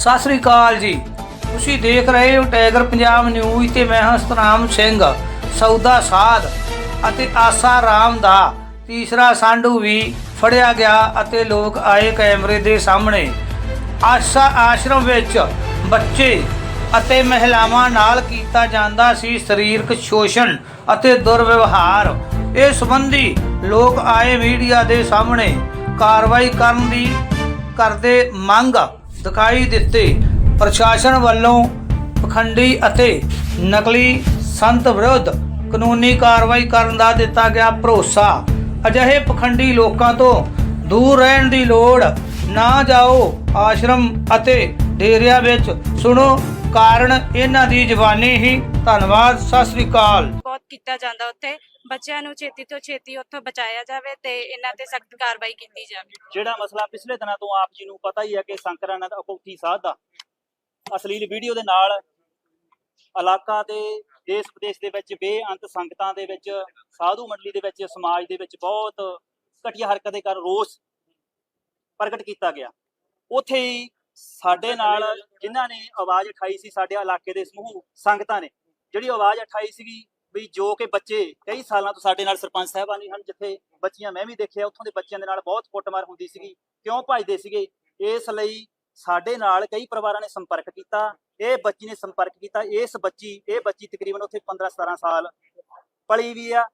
ਸਤਿ ਸ੍ਰੀ ਅਕਾਲ ਜੀ। ਤੁਸੀਂ ਦੇਖ ਰਹੇ ਹੋ ਟਾਈਗਰ ਪੰਜਾਬ ਨਿਊਜ਼ ਤੇ ਮੈਂ ਹਾਂ ਸਤਨਾਮ ਸਿੰਘ, ਸੌਦਾ ਸਾਧ ਅਤੇ ਆਸਾ ਰਾਮ ਦਾ ਤੀਸਰਾ ਸਾਂਢੂ ਵੀ ਫੜਿਆ ਗਿਆ ਅਤੇ ਲੋਕ ਆਏ ਕੈਮਰੇ ਦੇ ਸਾਹਮਣੇ। ਆਸਾ ਆਸ਼ਰਮ ਵਿੱਚ ਬੱਚੇ ਅਤੇ ਮਹਿਲਾਵਾਂ ਨਾਲ ਕੀਤਾ ਜਾਂਦਾ ਸੀ ਸਰੀਰਕ ਸ਼ੋਸ਼ਣ ਅਤੇ ਦੁਰਵਿਵਹਾਰ। ਇਸ ਸੰਬੰਧੀ ਲੋਕ ਆਏ ਮੀਡੀਆ ਦੇ ਸਾਹਮਣੇ ਕਾਰਵਾਈ ਕਰਨ ਦੀ ਕਰਦੇ ਮੰਗ ਦਿਖਾਈ ਦਿੱਤੇ। ਪ੍ਰਸ਼ਾਸਨ ਵੱਲੋਂ ਪਖੰਡੀ ਅਤੇ ਨਕਲੀ ਸੰਤ ਵਿਰੁੱਧ ਕਾਨੂੰਨੀ ਕਾਰਵਾਈ ਕਰਨ ਦਾ ਦਿੱਤਾ ਗਿਆ ਭਰੋਸਾ। ਅਜਿਹੇ ਪਖੰਡੀ ਲੋਕਾਂ ਤੋਂ ਦੂਰ ਰਹਿਣ ਦੀ ਲੋੜ ਨਾ ਜਾਓ। ਆਸ਼ਰਮ ਅਤੇ ਡੇਰਿਆਂ ਵਿੱਚ ਸੁਣੋ। ਕਾਰਨ ਇਹਨਾਂ ਦੀ ਜ਼ਬਾਨੀ ਹੀ। ਧੰਨਵਾਦ। ਸਤਿ ਸ੍ਰੀ ਅਕਾਲ। ਕੀਤਾ ਜਾਂਦਾ ਉੱਥੇ। ਬੱਚਿਆਂ ਨੂੰ ਛੇਤੀ ਤੋਂ ਛੇਤੀ ਉੱਥੋਂ ਬਚਾਇਆ ਜਾਵੇ ਤੇ ਇਹਨਾਂ ਤੇ ਸਖਤ ਕਾਰਵਾਈ ਕੀਤੀ ਜਾਵੇ। ਜਿਹੜਾ ਮਸਲਾ ਪਿਛਲੇ ਦਿਨਾਂ ਤੋਂ ਆਪ ਜੀ ਨੂੰ ਪਤਾ ਹੀ ਹੈ ਕਿ ਸੰਕਰਾਨੰਦ ਅਕੌਥੀ ਸਾਧ ਦਾ ਅਸਲੀਲ ਵੀਡੀਓ ਦੇ ਨਾਲ ਇਲਾਕਾ ਤੇ ਦੇਸ਼ ਵਿਦੇਸ਼ ਦੇ ਵਿੱਚ ਬੇਅੰਤ ਸੰਗਤਾਂ ਦੇ ਵਿੱਚ ਸਾਧੂ ਮੰਡਲੀ ਦੇ ਵਿੱਚ ਸਮਾਜ ਦੇ ਵਿੱਚ ਬਹੁਤ ਘਟੀਆ ਹਰਕਤ ਦੇ ਕਾਰਨ ਰੋਸ ਪ੍ਰਗਟ ਕੀਤਾ ਗਿਆ। ਉੱਥੇ ਹੀ ਸਾਡੇ ਨਾਲ ਜਿਨ੍ਹਾਂ ਨੇ ਆਵਾਜ਼ ਉਠਾਈ ਸੀ ਸਾਡੇ ਇਲਾਕੇ ਦੇ ਸਮੂਹ ਸੰਗਤਾਂ ਨੇ। ਜਿਹੜੀ ਆਵਾਜ਼ ਉਠਾਈ ਸੀਗੀ ਵੀ ਜੋ ਕਿ ਬੱਚੇ ਕਈ ਸਾਲਾਂ ਤੋਂ ਸਾਡੇ ਨਾਲ ਸਰਪੰਚ ਸਾਹਿਬਾਨੀ ਹਨ, ਜਿੱਥੇ ਬੱਚੀਆਂ ਮੈਂ ਵੀ ਦੇਖਿਆ, ਉੱਥੋਂ ਦੇ ਬੱਚਿਆਂ ਦੇ ਨਾਲ ਬਹੁਤ ਕੁੱਟਮਾਰ ਹੁੰਦੀ ਸੀਗੀ, ਕਿਉਂ ਭੱਜਦੇ ਸੀਗੇ? ਇਸ ਲਈ ਸਾਡੇ ਨਾਲ ਕਈ ਪਰਿਵਾਰਾਂ ਨੇ ਸੰਪਰਕ ਕੀਤਾ, ਇਹ ਬੱਚੀ ਨੇ ਸੰਪਰਕ ਕੀਤਾ, ਇਸ ਬੱਚੀ, ਇਹ ਬੱਚੀ ਤਕਰੀਬਨ ਉੱਥੇ 15 17 ਸਾਲ ਪਲੀ ਵੀ ਆ,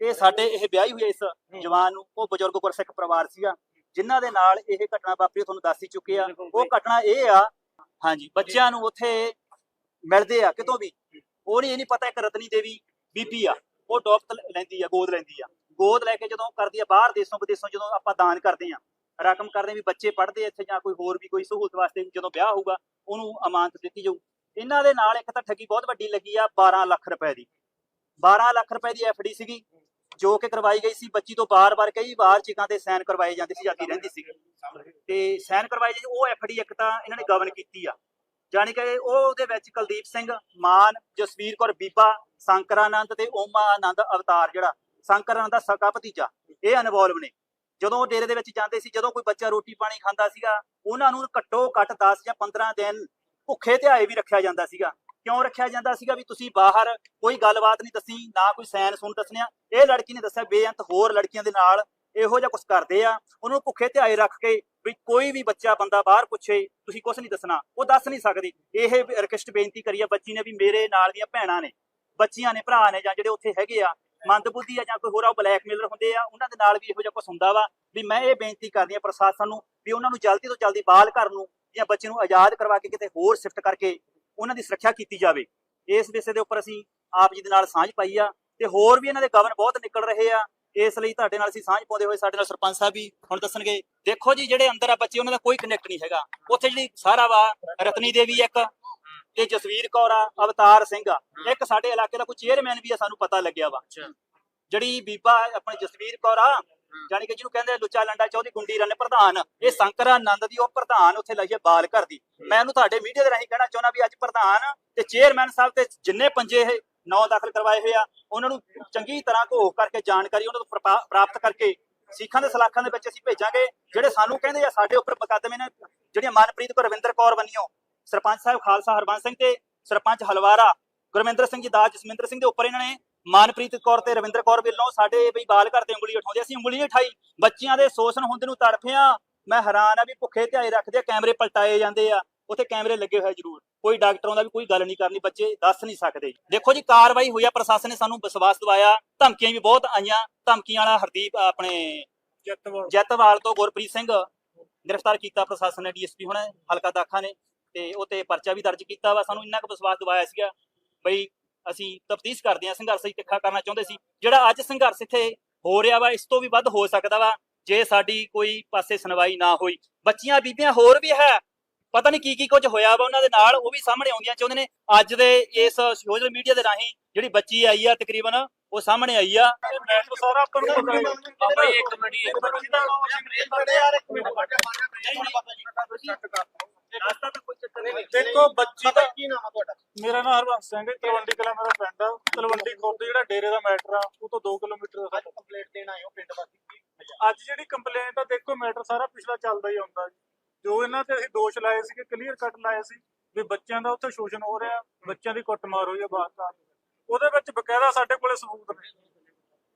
ਇਹ ਸਾਡੇ, ਇਹ ਵਿਆਹੀ ਹੋਈ ਇਸ ਜਵਾਨ ਨੂੰ, ਉਹ ਬਜ਼ੁਰਗ ਗੁਰਸਿੱਖ ਪਰਿਵਾਰ ਸੀਗਾ, ਜਿਨ੍ਹਾਂ ਦੇ ਨਾਲ ਇਹ ਘਟਨਾ ਵਾਪਰੀ ਤੁਹਾਨੂੰ ਦੱਸ ਹੀ ਚੁੱਕੇ ਆ। ਉਹ ਘਟਨਾ ਇਹ ਆ, ਹਾਂਜੀ, ਬੱਚਿਆਂ ਨੂੰ ਉੱਥੇ ਮਿਲਦੇ ਆ, ਕਿਤੋਂ ਵੀ, ਉਹ ਨਹੀਂ ਇਹ ਨਹੀਂ ਪਤਾ ਇੱਕ ਰਤਨੀ ਦੇਵੀ ਬੀਬੀ ਆ, ਉਹ ਡੋਪ ਲੈਂਦੀ ਆ, ਗੋਦ ਲੈਂਦੀ ਆ। ਗੋਦ ਲੈ ਕੇ ਜਦੋਂ ਕਰਦੀ ਆ, ਬਾਹਰ ਦੇਸ਼ੋਂ ਵਿਦੇਸ਼ੋਂ ਜਦੋਂ ਆਪਾਂ ਦਾਨ ਕਰਦੇ ਆ, ਰਕਮ ਕਰਦੇ ਵੀ ਬੱਚੇ ਪੜ੍ਹਦੇ ਇੱਥੇ ਜਾਂ ਕੋਈ ਹੋਰ ਵੀ ਕੋਈ ਸਹੂਲਤ ਵਾਸਤੇ ਜਦੋਂ ਵਿਆਹ ਹੋਊਗਾ, ਉਹਨੂੰ ਅਮਾਨਤ ਦਿੱਤੀ ਜਾਊ। ਇਹਨਾਂ ਦੇ ਨਾਲ ਇੱਕ ਤਾਂ ਠੱਗੀ ਬਹੁਤ ਵੱਡੀ ਲੱਗੀ ਆ 12 ਲੱਖ ਰੁਪਏ ਦੀ। 12 ਲੱਖ ਰੁਪਏ ਦੀ ਐਫਡੀ ਸੀਗੀ, ਜੋ ਕਿ ਕਰਵਾਈ ਗਈ ਸੀ, ਬੱਚੀ ਤੋਂ ਬਾਰ-ਬਾਰ ਕਈ ਵਾਰ ਚਿਕਾਂ ਤੇ ਸਾਈਨ ਕਰਵਾਏ ਜਾਂਦੇ ਸੀ, ਜਾਂਦੀ ਰਹਿੰਦੀ ਸੀ ਤੇ ਸਾਈਨ ਕਰਵਾਏ ਜਾਂਦੇ, ਉਹ ਐਫਡੀ ਇੱਕ ਤਾਂ ਇਹਨਾਂ ਨੇ ਗਵਨ ਕੀਤੀ ਆ। ਜਾਣੀ ਕਿ ਉਹ ਉਹਦੇ ਵਿੱਚ ਕੁਲਦੀਪ ਸਿੰਘ, ਮਾਨ, ਜਸਵੀਰ ਕੌਰ ਬੀਬਾ ਸ਼ੰਕਰਾਨੰਦ ਤੇ ਓਮਾ ਆਨੰਦ ਅਵਤਾਰ ਜਿਹੜਾ, ਸ਼ੰਕਰਾਨੰਦ ਦਾ ਸਕਾ ਭਤੀਜਾ, ਇਹ ਇਨਵੋਲਵ ਨੇ। ਜਦੋਂ ਡੇਰੇ ਦੇ ਵਿੱਚ ਜਾਂਦੇ ਸੀ, ਜਦੋਂ ਕੋਈ ਬੱਚਾ ਰੋਟੀ ਪਾਣੀ ਖਾਂਦਾ ਸੀਗਾ, ਉਹਨਾਂ ਨੂੰ ਘੱਟੋ ਘੱਟ 10 ਜਾਂ 15 ਦਿਨ ਭੁੱਖੇ ਧਿਆਏ ਵੀ ਰੱਖਿਆ ਜਾਂਦਾ ਸੀਗਾ। ਕਿਉਂ ਰੱਖਿਆ ਜਾਂਦਾ ਸੀਗਾ ਵੀ ਤੁਸੀਂ ਬਾਹਰ ਕੋਈ ਗੱਲਬਾਤ ਨਹੀਂ ਦੱਸੀ, ਨਾ ਕੋਈ ਸੈਨ ਸੁਣ ਦੱਸਣਿਆ। ਇਹ ਲੜਕੀ ਨੇ ਦੱਸਿਆ, ਬੇਅੰਤ ਹੋਰ ਲੜਕੀਆਂ ਦੇ ਨਾਲ ਇਹੋ ਜਿਹਾ ਕੁਝ ਕਰਦੇ ਆ। ਉਹਨੂੰ ਭੁੱਖੇ ਧਿਆਏ ਰੱਖ ਕੇ ਵੀ ਕੋਈ ਵੀ ਬੱਚਾ, ਬੰਦਾ ਬਾਹਰ ਪੁੱਛੇ, ਤੁਸੀਂ ਕੁਝ ਨਹੀਂ ਦੱਸਣਾ। ਉਹ ਦੱਸ ਨਹੀਂ ਸਕਦੀ। ਇਹ ਰਿਕਵੈਸਟ ਬੇਨਤੀ ਕਰੀ ਆ, ਬੱਚੀ ਨੇ ਵੀ ਮੇਰੇ ਨਾਲ ਦੀਆਂ ਭੈਣਾਂ ਨੇ। ਬੱਚੀਆਂ ਨੇ, ਭਰਾ ਨੇ ਜਾਂ ਜਿਹੜੇ ਉੱਥੇ ਹੈਗੇ ਆ, ਮੰਦਬੁੱਧੀ ਆ ਜਾਂ ਕੋਈ ਹੋਰ ਆ ਬਲੈਕਮੇਲਰ ਹੁੰਦੇ ਆ, ਉਹਨਾਂ ਦੇ ਨਾਲ ਵੀ ਇਹੋ ਜਿਹਾ ਕੁਝ ਹੁੰਦਾ ਵਾ, ਵੀ ਮੈਂ ਇਹ ਬੇਨਤੀ ਕਰਦੀ ਆ ਪ੍ਰਸ਼ਾਸਨ ਨੂੰ ਵੀ ਉਹਨਾਂ ਨੂੰ ਜਲਦੀ ਤੋਂ ਜਲਦੀ ਬਾਲ ਕਰਨ ਨੂੰ ਜਾਂ ਬੱਚੇ ਨੂੰ ਆਜ਼ਾਦ ਕਰਵਾ ਕੇ ਕਿਤੇ ਹੋਰ ਸ਼ਿਫਟ ਕਰਕੇ ਉਹਨਾਂ ਦੀ ਸੁਰੱਖਿਆ ਕੀਤੀ ਜਾਵੇ। ਇਸ ਵਿਸ਼ੇ ਦੇ ਉੱਪਰ ਅਸੀਂ ਆਪ ਜੀ ਦੇ ਨਾਲ ਸਾਂਝ ਪਾਈ ਆ ਤੇ ਹੋਰ ਵੀ ਇਹਨਾਂ ਦੇ ਗਵਨ ਬਹੁਤ ਨਿਕਲ ਰਹੇ ਆ। ਇਸ ਲਈ ਤੁਹਾਡੇ ਨਾਲ ਅਸੀਂ ਸਾਂਝ ਪਾਉਂਦੇ ਹੋਏ ਸਾਡੇ ਨਾਲ ਸਰਪੰਚ ਸਾਹਿਬ ਵੀ ਹੁਣ ਦੱਸਣਗੇ, ਦੇਖੋ ਜੀ ਜਿਹੜੇ ਅੰਦਰ ਆ ਬੱਚੇ, ਉਹਨਾਂ ਦਾ ਕੋਈ ਕਨੈਕਟ ਨਹੀਂ ਹੈਗਾ। ਉੱਥੇ ਜਿਹੜੀ ਸਾਰਾ ਵਾ, ਰਤਨੀ ਦੇਵੀ ਇੱਕ ਤੇ ਜਸਵੀਰ ਕੌਰ ਆ ਅਵਤਾਰ ਸਿੰਘ ਆ। ਇੱਕ ਸਾਡੇ ਇਲਾਕੇ ਦਾ ਕੋਈ ਚੇਅਰਮੈਨ ਵੀ ਆ ਸਾਨੂੰ ਪਤਾ ਲੱਗਿਆ ਵਾ। ਜਿਹੜੀ ਬੀਬਾ ਆਪਣੀ ਜਸਵੀਰ ਕੌਰ ਆ ਜਾਨੀ ਕਿ ਜਿਹਨੂੰ ਕਹਿੰਦੇ ਲੁੱਚਾ ਲੰਡਾ ਚੌਧਰੀ ਗੁੰਡੀ ਰਨ ਪ੍ਰਧਾਨ ਇਹ ਸ਼ੰਕਰਾਨੰਦ ਦੀ ਉਹ ਪ੍ਰਧਾਨ ਉੱਥੇ ਲਾਈਏ ਬਾਲ ਘਰ ਦੀ। ਮੈਂ ਉਹਨੂੰ ਤੁਹਾਡੇ ਮੀਡੀਆ ਦੇ ਰਾਹੀਂ ਕਹਿਣਾ ਚਾਹੁੰਦਾ ਵੀ ਅੱਜ ਪ੍ਰਧਾਨ ਤੇ ਚੇਅਰਮੈਨ ਸਾਹਿਬ ਤੇ ਜਿੰਨੇ ਪੰਜੇ ਇਹ ਨੌ ਦਾਖਲ ਕਰਵਾਏ ਹੋਏ ਆ ਉਹਨਾਂ ਨੂੰ ਚੰਗੀ ਤਰ੍ਹਾਂ ਘੋਖ ਕਰਕੇ ਜਾਣਕਾਰੀ ਉਹਨਾਂ ਤੋਂ ਪ੍ਰਪਾ- ਪ੍ਰਾਪਤ ਕਰਕੇ ਸਿੱਖਾਂ ਦੇ ਸਲਾਖਾਂ ਦੇ ਵਿੱਚ ਅਸੀਂ ਭੇਜਾਂਗੇ ਜਿਹੜੇ ਸਾਨੂੰ ਕਹਿੰਦੇ ਆ ਸਾਡੇ ਉੱਪਰ ਮੁਕੱਦਮੇ ਨੇ ਜਿਹੜੀਆਂ ਮਨਪ੍ਰੀਤ ਕੌਰ ਰਵਿੰਦਰ ਕੌਰ ਬੰਨਿਓ ਸਰਪੰਚ ਸਾਹਿਬ ਖਾਲਸਾ ਹਰਬੰਸ ਸਿੰਘ ਤੇ ਸਰਪੰਚ ਹਲਵਾਰਾ ਗੁਰਮਿੰਦਰ ਸਿੰਘ ਜੀ ਦਾਸ ਜਸਮਿੰਦਰ ਸਿੰਘ ਦੇ ਉੱਪਰ ਇਹਨਾਂ ਨੇ ਮਨਪ੍ਰੀਤ ਕੌਰ ਤੇ ਰਵਿੰਦਰ ਕੌਰ ਵੱਲੋਂ ਸਾਡੇ ਬਈ ਬਾਲ ਘਰ ਤੇ ਉਂਗਲੀ ਉਠਾਉਂਦੇ ਅਸੀਂ ਉਂਗਲੀ ਉਠਾਈ। ਬੱਚਿਆਂ ਦੇ ਸ਼ੋਸ਼ਣ ਹੁੰਦੇ ਨੂੰ ਤੜਫਿਆ ਮੈਂ ਹੈਰਾਨ ਆ ਵੀ ਭੁੱਖੇ ਧਿਆਏ ਰੱਖਦੇ ਆ ਕੈਮਰੇ ਪਲਟਾਏ ਜਾਂਦੇ ਆ। ਉੱਥੇ ਕੈਮਰੇ ਲੱਗੇ ਹੋਏ ਜ਼ਰੂਰ। ਕੋਈ ਡਾਕਟਰਾਂ ਦਾ ਵੀ ਕੋਈ ਗੱਲ ਨਹੀਂ ਕਰਨੀ ਬੱਚੇ ਦੱਸ ਨਹੀਂ ਸਕਦੇ। ਦੇਖੋ ਜੀ ਕਾਰਵਾਈ ਹੋਈ ਆ ਪ੍ਰਸ਼ਾਸਨ ਨੇ ਸਾਨੂੰ ਵਿਸ਼ਵਾਸ ਦਿਵਾਇਆ। ਧਮਕੀਆਂ ਵੀ ਬਹੁਤ ਆਈਆਂ। ਧਮਕੀਆਂ ਵਾਲਾ ਹਰਦੀਪ ਆਪਣੇ ਜੱਤਵਾਲ ਤੋਂ ਗੁਰਪ੍ਰੀਤ ਸਿੰਘ ਗ੍ਰਿਫਤਾਰ ਕੀਤਾ ਪ੍ਰਸ਼ਾਸਨ ਨੇ ਡੀਐਸਪੀ ਹੁਣ ਹਲਕਾ ਦਾਖਾ ਨੇ। ਤੇ ਉਹ ਤੇ ਪਰਚਾ ਵੀ ਦਰਜ ਕੀਤਾ ਵਾ ਸਾਨੂੰ ਇੰਨਾ ਕੁ ਵਿਸ਼ਵਾਸ ਦਿਵਾਇਆ ਸੀਗਾ ਬਈ ਅਸੀਂ ਤਫਤੀਸ਼ ਕਰਦੇ ਹਾਂ ਸੰਘਰਸ਼ ਅਸੀਂ ਕਰਨਾ ਚਾਹੁੰਦੇ ਸੀ ਜਿਹੜਾ ਅੱਜ ਸੰਘਰਸ਼ ਇੱਥੇ ਹੋ ਰਿਹਾ ਵਾ ਇਸ ਤੋਂ ਵੀ ਵੱਧ ਹੋ ਸਕਦਾ ਵਾ ਜੇ ਸਾਡੀ ਕੋਈ ਪਾਸੇ ਸੁਣਵਾਈ ਨਾ ਹੋਈ ਬੱਚੀਆਂ ਬੀਬੀਆਂ ਹੋਰ ਵੀ ਹੈ ਪਤਾ ਨਹੀਂ ਕੀ ਕੀ ਕੁਝ ਹੋਇਆ ਵਾ ਉਹਨਾਂ ਦੇ ਨਾਲ ਉਹ ਵੀ ਸਾਹਮਣੇ ਆਉਂਦੀਆਂ ਚਾਹੁੰਦੇ ਨੇ ਅੱਜ ਦੇ ਇਸ ਸੋਸ਼ਲ ਮੀਡੀਆ ਦੇ ਰਾਹੀਂ ਜਿਹੜੀ ਬੱਚੀ ਆਈ ਆ ਤਕਰੀਬਨ ਉਹ ਸਾਹਮਣੇ ਆਈ ਆ ਇੱਕ ਮਿੰਟ ਇੱਕ ਰਸਤਾ ਦੇਖੋ ਬੱਚੀ ਦਾ ਕੀ ਨਾਮ ਆ ਤੁਹਾਡਾ? ਮੇਰਾ ਨਾਮ ਹਰਬੰਸ ਸਿੰਘ ਹੈ ਤਲਵੰਡੀ ਕਲਾ ਮੇਰਾ ਪਿੰਡ ਆ। ਤਲਵੰਡੀ ਖੁਰਦ ਜਿਹੜਾ ਡੇਰੇ ਦਾ ਮੈਟਰ ਆ ਉਹ ਤੋਂ 2 ਕਿਲੋਮੀਟਰ ਦਾ ਕੰਪਲੇਂਟ ਦੇਣ ਆਏ ਹੋ ਪਿੰਡ ਵਾਸੀ ਅੱਜ ਜਿਹੜੀ ਕੰਪਲੇਂਟ ਆ ਦੇਖੋ ਮੈਟਰ ਸਾਰਾ ਪਿਛਲਾ ਚੱਲਦਾ ਹੀ ਆਉਂਦਾ ਜੀ। ਜੋ ਇਹਨਾਂ ਤੇ ਅਸੀਂ ਦੋਸ਼ ਲਾਏ ਸੀ ਕਿ ਕਲੀਅਰ ਕੱਟ ਲਾਏ ਸੀ ਵੀ ਬੱਚਿਆਂ ਦਾ ਉੱਥੇ ਸ਼ੋਸ਼ਣ ਹੋ ਰਿਹਾ ਬੱਚਿਆਂ ਦੀ ਕੁੱਟਮਾਰ ਹੋਈ ਹੈ ਬਾਤ ਉਹਦੇ ਵਿੱਚ ਬਕਾਇਦਾ ਸਾਡੇ ਕੋਲੇ ਸਬੂਤ ਨੇ।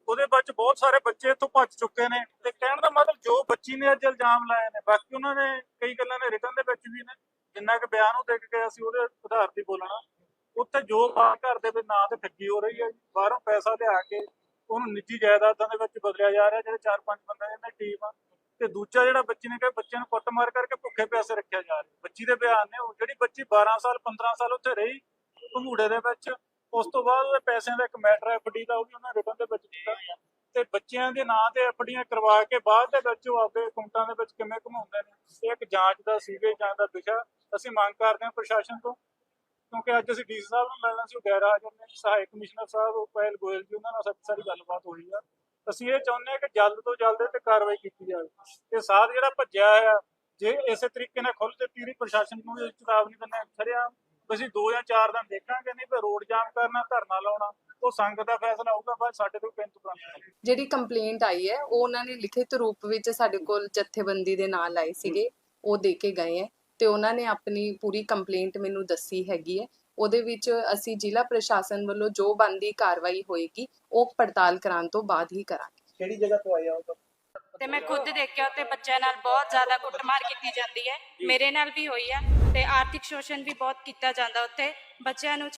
ਉਹਦੇ ਵਿੱਚ ਬਹੁਤ ਸਾਰੇ ਬੱਚੇ ਇੱਥੋਂ ਭੱਜ ਚੁੱਕੇ ਨੇ। ਤੇ ਕਹਿਣ ਦਾ ਮਤਲਬ ਜੋ ਬੱਚੀ ਨੇ ਅੱਜ ਇਲਜ਼ਾਮ ਲਾਏ ਨੇ ਬਾਕੀ ਉਹਨਾਂ ਨੇ ਕਈ ਗੱਲਾਂ ਨੇ ਰਿਟਰਨ ਦੇ ਵਿੱਚ ਵੀ ਨੇ। ਜਿੰਨਾ ਕਿ ਬਿਆਨ ਉਹ ਦੇ ਕੇ ਗਿਆ ਸੀ ਉਹਦੇ ਆਧਾਰ ਤੇ ਬੋਲਣਾ, ਉੱਥੇ ਜੋ ਬਾਹਰ ਘਰ ਦੇ ਵਿੱਚ ਨਾਂ ਤੇ ਠੱਗੀ ਹੋ ਰਹੀ ਹੈ ਬਾਹਰੋਂ ਪੈਸਾ ਲਿਆ ਕੇ ਉਹਨੂੰ ਨਿੱਜੀ ਜਾਇਦਾਦਾਂ ਦੇ ਵਿੱਚ ਬਦਲਿਆ ਜਾ ਰਿਹਾ, ਜਿਹੜੇ ਚਾਰ ਪੰਜ ਬੰਦੇ ਦੀ ਟੀਮ ਆ, ਤੇ ਦੂਜਾ ਜਿਹੜਾ ਬੱਚੀ ਨੇ ਕਿਹਾ ਬੱਚਿਆਂ ਨੂੰ ਕੁੱਟਮਾਰ ਕਰਕੇ ਭੁੱਖੇ ਪਿਆਸੇ ਰੱਖਿਆ ਜਾ ਰਿਹਾ। ਬੱਚੀ ਦੇ ਬਿਆਨ ਨੇ ਉਹ, ਜਿਹੜੀ ਬੱਚੀ 12 ਸਾਲ 15 ਸਾਲ ਉੱਥੇ ਰਹੀ, ਭੰਗੂੜੇ ਦੇ ਵਿੱਚ, ਉਸ ਤੋਂ ਬਾਅਦ ਉਹਦੇ ਪੈਸਿਆਂ ਦਾ ਇੱਕ ਮੈਟਰ ਐਫਡੀ ਦਾ ਉਹ ਵੀ ਉਹਨਾਂ ਰਿਟਰਨ ਦੇ ਵਿੱਚ ਦਿੱਤਾ। ਤੇ ਬੱਚਿਆਂ ਦੇ ਨਾਂ ਤੇ ਐਫਡੀਆਂ ਕਰਵਾ ਕੇ ਬਾਅਦ ਦੇ ਵਿੱਚ ਉਹ ਆਪਦੇ ਅਕਾਊਂਟਾਂ ਦੇ ਵਿੱਚ ਕਿਵੇਂ ਘੁਮਾਉਂਦੇ ਨੇ, ਇਹ ਇੱਕ ਜਾਂਚ ਦਾ ਸੀਗੇ ਜਾਂਚ ਦਾ ਵਿਸ਼ਾ ਅਸੀਂ ਮੰਗ ਕਰਦੇ ਹਾਂ ਪ੍ਰਸ਼ਾਸਨ ਤੋਂ, ਕਿਉਂਕਿ ਅੱਜ ਅਸੀਂ ਡੀਸੀ ਸਾਹਿਬ ਨੂੰ ਮਿਲਣਾ ਸੀ, ਉਹ ਗੈਰ ਹਾਜ਼ਰ ਨੇ, ਸਹਾਇਕ ਕਮਿਸ਼ਨਰ ਸਾਹਿਬ, ਉਹ ਗੋਇਲ ਜੀ, ਉਹਨਾਂ ਨਾਲ ਸਾਡੀ ਸਾਰੀ ਗੱਲਬਾਤ ਹੋਈ ਆ। ਅਸੀਂ ਇਹ ਚਾਹੁੰਦੇ ਹਾਂ ਕਿ ਜਲਦ ਤੋਂ ਜਲਦ ਤੇ ਕਾਰਵਾਈ ਕੀਤੀ ਜਾਵੇ। ਇਹ ਸਾਧ ਜਿਹੜਾ ਭੱਜਿਆ ਆ ਜੇ ਇਸੇ ਤਰੀਕੇ ਨਾਲ ਖੁੱਲ ਦਿੱਤੀ ਰਹੀ ਪ੍ਰਸ਼ਾਸਨ ਨੂੰ ਵੀ ਚੇਤਾਵਨੀ ਦਿੰਦੇ ਖਰਿਆ ਅਸੀਂ ਦੋ ਜਾਂ ਚਾਰ ਦਿਨ ਦੇਖਾਂਗੇ, ਨਹੀਂ ਤੇ ਰੋਡ ਜਾਮ ਕਰਨਾ, ਧਰਨਾ ਲਾਉਣਾ ਉਹ ਸੰਗਤ ਦਾ ਫੈਸਲਾ ਹੋਊਗਾ ਬਾਅਦ ਸਾਡੇ ਤੋਂ ਕਿੰਤੂ ਪ੍ਰੰਤੂ ਜਿਹੜੀ ਕੰਪਲੇਂਟ ਆਈ ਹੈ ਉਹ ਉਹਨਾਂ ਨੇ ਲਿਖਿਤ ਰੂਪ ਵਿੱਚ ਸਾਡੇ ਕੋਲ ਜਥੇਬੰਦੀ ਦੇ ਨਾਲ ਆਏ ਸੀਗੇ ਉਹ ਦੇ ਕੇ ਗਏ ਹੈ ਤੇ ਉਹਨਾਂ ਨੇ ਆਪਣੀ ਪੂਰੀ ਕੰਪਲੇਂਟ ਮੈਨੂੰ ਦੱਸੀ ਹੈਗੀ ਹੈ। ਉਹਦੇ ਵਿੱਚ ਅਸੀਂ ਜ਼ਿਲ੍ਹਾ ਪ੍ਰਸ਼ਾਸਨ ਵੱਲੋਂ ਜੋ ਬੰਦੀ ਕਾਰਵਾਈ ਹੋਏਗੀ ਉਹ ਪੜਤਾਲ ਕਰਾਉਣ ਤੋਂ ਬਾਅਦ ਹੀ ਕਰਾਂਗੇ। ਕਿਹੜੀ ਜਗ੍ਹਾ ਤੋਂ ਆਇਆ ਉਹ ਤੇ? ਮੈਂ ਖੁਦ ਦੇਖਿਆ ਤੇ ਬੱਚਿਆਂ ਨਾਲ ਬਹੁਤ ਜ਼ਿਆਦਾ ਕੁੱਟਮਾਰ ਕੀਤੀ ਜਾਂਦੀ ਹੈ। ਮੇਰੇ ਨਾਲ ਵੀ ਹੋਈ ਆ ਤੇ ਆਰਥਿਕ ਸ਼ੋਸ਼ਣ ਵੀ ਬਹੁਤ ਕੀਤਾ ਜਾਂਦਾ ਉੱਥੇ। ਬੱਚਿਆਂ ਨੂੰ